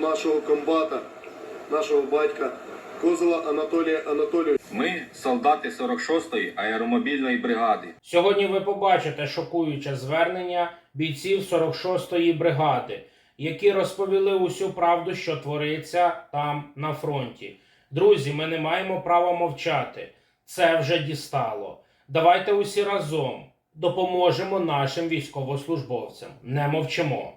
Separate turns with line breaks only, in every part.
нашого комбата, нашого батька Козела Анатолія Анатолійовича.
Ми солдати 46-ї аеромобільної бригади.
Сьогодні ви побачите шокуюче звернення бійців 46-ї бригади, які розповіли усю правду, що твориться там на фронті. Друзі, ми не маємо права мовчати. Це вже дістало. Давайте усі разом допоможемо нашим військовослужбовцям. Не мовчимо.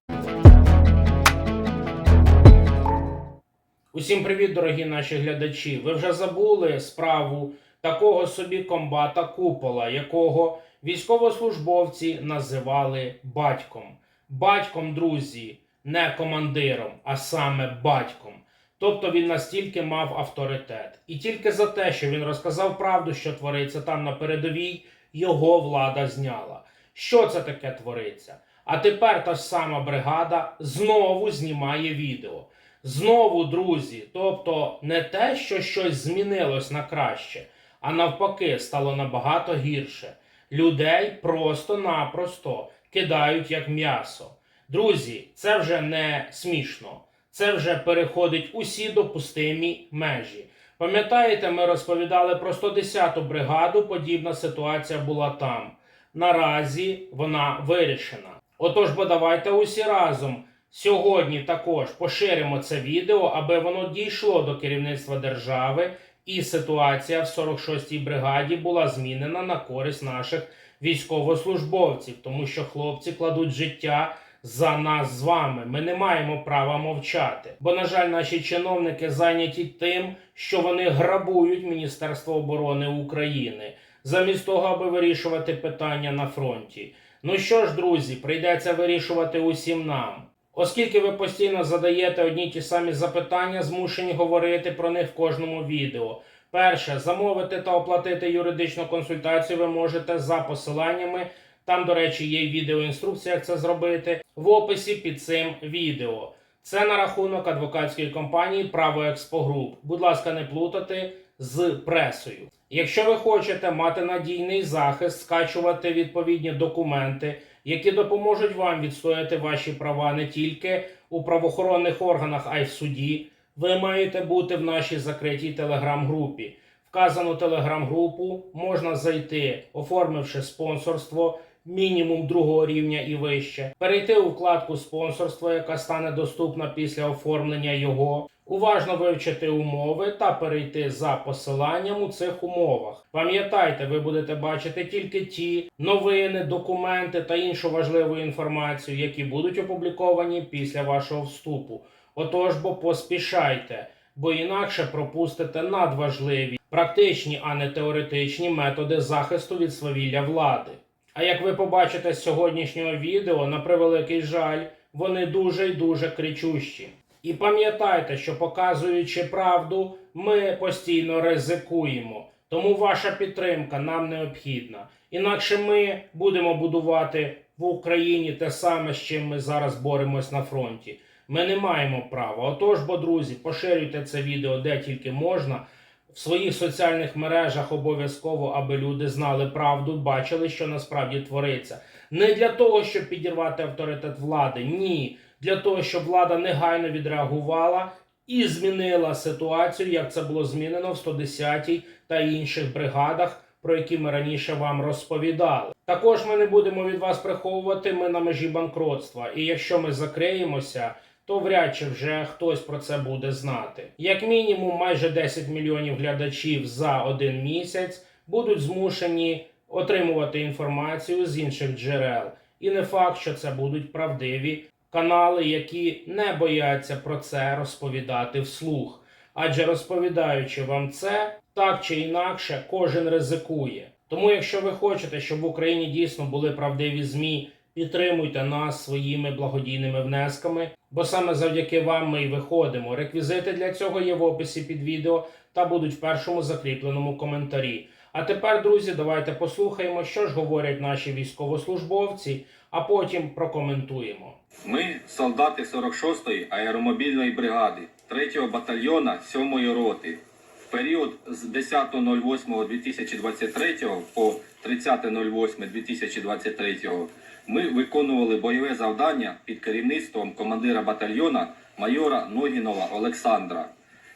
Усім привіт, дорогі наші глядачі. Ви вже забули справу такого собі комбата Купола, якого військовослужбовці називали батьком. Батьком, друзі, не командиром, а саме батьком. Тобто він настільки мав авторитет. І тільки за те, що він розказав правду, що твориться там на передовій, його влада зняла. Що це таке твориться? А тепер та ж сама бригада знову знімає відео. Знову, друзі, тобто не те, що щось змінилось на краще, а навпаки, стало набагато гірше. Людей просто-напросто кидають як м'ясо. Друзі, це вже не смішно. Це вже переходить усі допустимі межі. Пам'ятаєте, ми розповідали про 110-ту бригаду, подібна ситуація була там. Наразі вона вирішена. Отож, бо давайте усі разом сьогодні також поширимо це відео, аби воно дійшло до керівництва держави, і ситуація в 46-й бригаді була змінена на користь наших військовослужбовців, тому що хлопці кладуть життя за нас з вами. Ми не маємо права мовчати. Бо, на жаль, наші чиновники зайняті тим, що вони грабують Міністерство оборони України, замість того, аби вирішувати питання на фронті. Ну що ж, друзі, прийдеться вирішувати усім нам. Оскільки ви постійно задаєте одні ті самі запитання, змушені говорити про них в кожному відео. Перше, замовити та оплатити юридичну консультацію ви можете за посиланнями. Там, до речі, є відеоінструкція, як це зробити в описі під цим відео. Це на рахунок адвокатської компанії Право Експо Груп. Будь ласка, не плутати з пресою. Якщо ви хочете мати надійний захист, скачувати відповідні документи, які допоможуть вам відстояти ваші права не тільки у правоохоронних органах, а й в суді, ви маєте бути в нашій закритій телеграм-групі. Вказану телеграм-групу можна зайти, оформивши спонсорство мінімум другого рівня і вище, перейти у вкладку спонсорство, яка стане доступна після оформлення його, уважно вивчити умови та перейти за посиланням у цих умовах. Пам'ятайте, ви будете бачити тільки ті новини, документи та іншу важливу інформацію, які будуть опубліковані після вашого вступу. Отож, бо поспішайте, бо інакше пропустите надважливі, практичні, а не теоретичні методи захисту від свавілля влади. А як ви побачите з сьогоднішнього відео, на превеликий жаль, вони дуже й дуже кричущі. І пам'ятайте, що показуючи правду, ми постійно ризикуємо. Тому ваша підтримка нам необхідна. Інакше ми будемо будувати в Україні те саме, з чим ми зараз боремось на фронті. Ми не маємо права. Отож, бо друзі, поширюйте це відео де тільки можна. В своїх соціальних мережах обов'язково, аби люди знали правду, бачили, що насправді твориться. Не для того, щоб підірвати авторитет влади, ні. Для того, щоб влада негайно відреагувала і змінила ситуацію, як це було змінено в 110-й та інших бригадах, про які ми раніше вам розповідали. Також ми не будемо від вас приховувати. Ми на межі банкротства. І якщо ми закриємося, то вряд чи вже хтось про це буде знати. Як мінімум, майже 10 мільйонів глядачів за один місяць будуть змушені отримувати інформацію з інших джерел. І не факт, що це будуть правдиві канали, які не бояться про це розповідати вслух. Адже розповідаючи вам це, так чи інакше, кожен ризикує. Тому, якщо ви хочете, щоб в Україні дійсно були правдиві ЗМІ, підтримуйте нас своїми благодійними внесками, бо саме завдяки вам ми й виходимо. Реквізити для цього є в описі під відео та будуть в першому закріпленому коментарі. А тепер, друзі, давайте послухаємо, що ж говорять наші військовослужбовці, а потім прокоментуємо.
Ми солдати 46-ї аеромобільної бригади 3-го батальйона 7-ї роти. В період з 10.08.2023 по 30.08.2023 ми виконували бойове завдання під керівництвом командира батальйона майора Ногінова Олександра,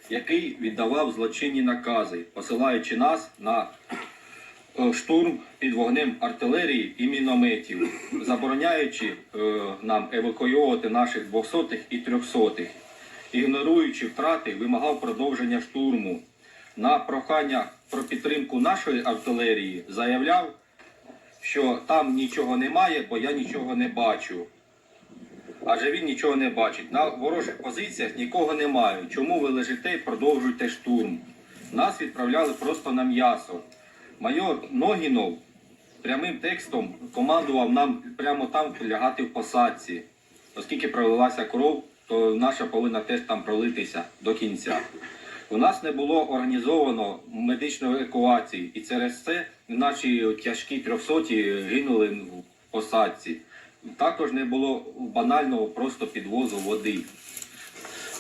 який віддавав злочинні накази, посилаючи нас на е, штурм під вогнем артилерії і мінометів, забороняючи е, нам евакуювати наших 200-х і 300-х, ігноруючи втрати, вимагав продовження штурму. На прохання про підтримку нашої артилерії заявляв, що там нічого немає, бо я нічого не бачу. Адже він нічого не бачить. На ворожих позиціях нікого немає. Чому ви лежите і продовжуєте штурм? Нас відправляли просто на м'ясо. Майор Ногінов прямим текстом командував нам прямо там лягати в посадці. Оскільки пролилася кров, то наша повинна теж там пролитися до кінця. У нас не було організовано медичної евакуації, і через це наші тяжкі трьохсоті гинули в посадці. Також не було банального просто підвозу води.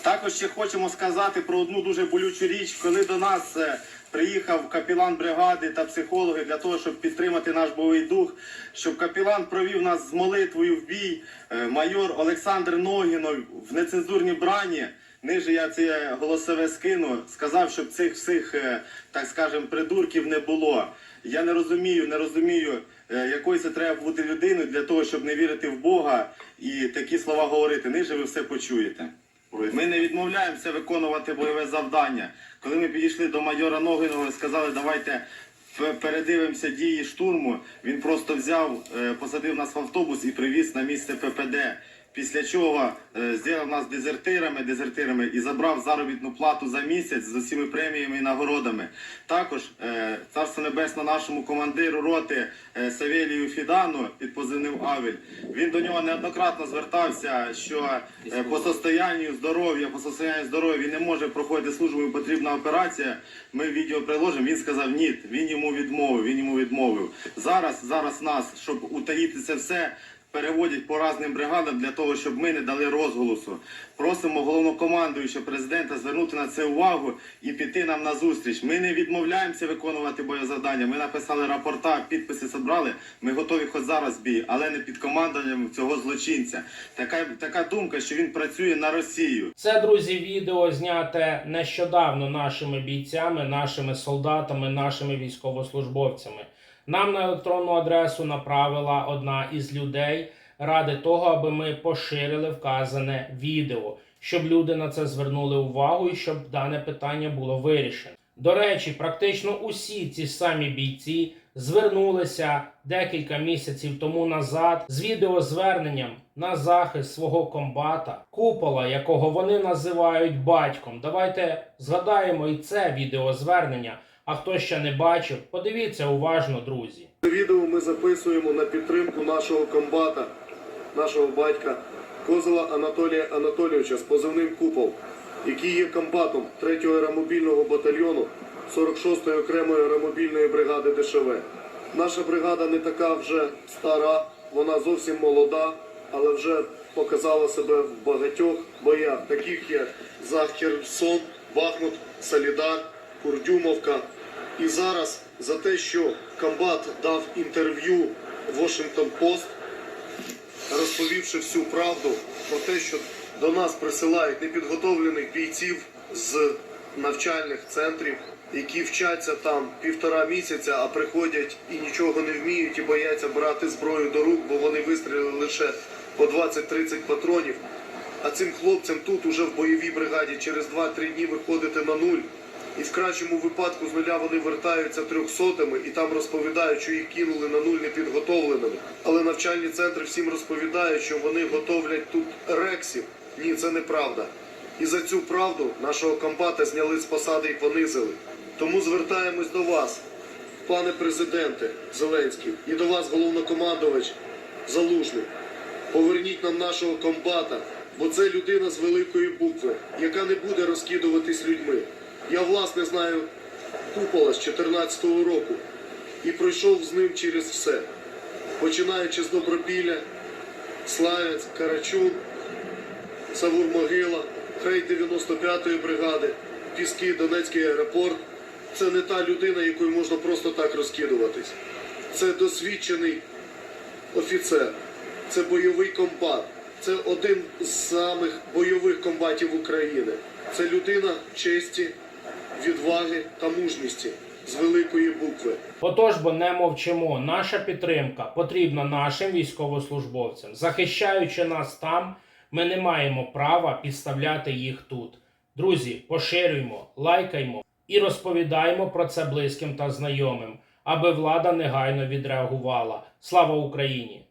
Також ще хочемо сказати про одну дуже болючу річ, коли до нас е, приїхав капілан бригади та психологи для того, щоб підтримати наш бойовий дух, щоб капілан провів нас з молитвою в бій. е, Майор Олександр Ногінов в нецензурній брані. Ниже я це голосове скину, сказав, щоб цих всіх, е, так скажем, придурків не було. Я не розумію, не розумію, е, якою це треба бути людиною для того, щоб не вірити в Бога і такі слова говорити. Ниже ви все почуєте. Ми не відмовляємося виконувати бойове завдання. Коли ми підійшли до майора Ногинова і сказали, давайте передивимося дії штурму, він просто взяв, е, посадив нас в автобус і привіз на місце ППД. Після чого е, зробив нас дезертирами, дезертирами і забрав заробітну плату за місяць з усіми преміями і нагородами. Також е, царство небесне нашому командиру роти е, Савелію Фідану під позивним Авель. Він до нього неоднократно звертався, що по состоянню здоров'я, по состоянню здоров'я він не може проходити службу, потрібна операція. Ми відео приложимо. Він сказав ні, він йому відмовив. Він йому відмовив. Зараз, зараз нас, щоб утаїти це все. Переводять по разним бригадам для того, щоб ми не дали розголосу. Просимо головнокомандуючого президента звернути на це увагу і піти нам на зустріч. Ми не відмовляємося виконувати боєзавдання. Ми написали рапорта, підписи зібрали. Ми готові хоч зараз бій, але не під командуванням цього злочинця. Така така думка, що він працює на Росію.
Це, друзі, відео зняте нещодавно нашими бійцями, нашими солдатами, нашими військовослужбовцями. Нам на електронну адресу направила одна із людей ради того, аби ми поширили вказане відео, щоб люди на це звернули увагу і щоб дане питання було вирішено. До речі, практично усі ці самі бійці звернулися декілька місяців тому назад з відеозверненням на захист свого комбата, купола, якого вони називають батьком. Давайте згадаємо і це відеозвернення. А хто ще не бачив, подивіться уважно, друзі.
Це відео ми записуємо на підтримку нашого комбата, нашого батька Козела Анатолія Анатолійовича з позивним Купол, який є комбатом 3-го аеромобільного батальйону 46-ї окремої аеромобільної бригади ДШВ. Наша бригада не така вже стара, вона зовсім молода, але вже показала себе в багатьох боях, таких як за Херсон, Бахмут, Солідар, Курдюмовка. І зараз за те, що комбат дав інтерв'ю Washington Post, розповівши всю правду про те, що до нас присилають непідготовлених бійців з навчальних центрів, які вчаться там півтора місяця, а приходять і нічого не вміють, і бояться брати зброю до рук, бо вони вистрілили лише по 20-30 патронів. А цим хлопцям тут уже в бойовій бригаді через 2-3 дні виходити на нуль. І в кращому випадку з нуля вони вертаються трьохсотими і там розповідають, що їх кинули на нуль непідготовленими. Але навчальні центри всім розповідають, що вони готовлять тут рексів. Ні, це неправда. І за цю правду нашого комбата зняли з посади і понизили. Тому звертаємось до вас, пане президенте Зеленський, і до вас, головнокомандувач Залужний. Поверніть нам нашого комбата, бо це людина з великої букви, яка не буде розкидуватись людьми. Я власне знаю купола з 14-го року і пройшов з ним через все, починаючи з Добропілля, Славянськ, Карачун, Савур-Могила, Хрей 95-ї бригади, Піски, Донецький аеропорт. Це не та людина, якою можна просто так розкидуватись. Це досвідчений офіцер, це бойовий комбат, це один з самих бойових комбатів України. Це людина честі, відваги та мужності з великої букви.
Отож, бо не мовчимо. Наша підтримка потрібна нашим військовослужбовцям. Захищаючи нас там, ми не маємо права підставляти їх тут. Друзі, поширюймо, лайкаймо і розповідаємо про це близьким та знайомим, аби влада негайно відреагувала. Слава Україні!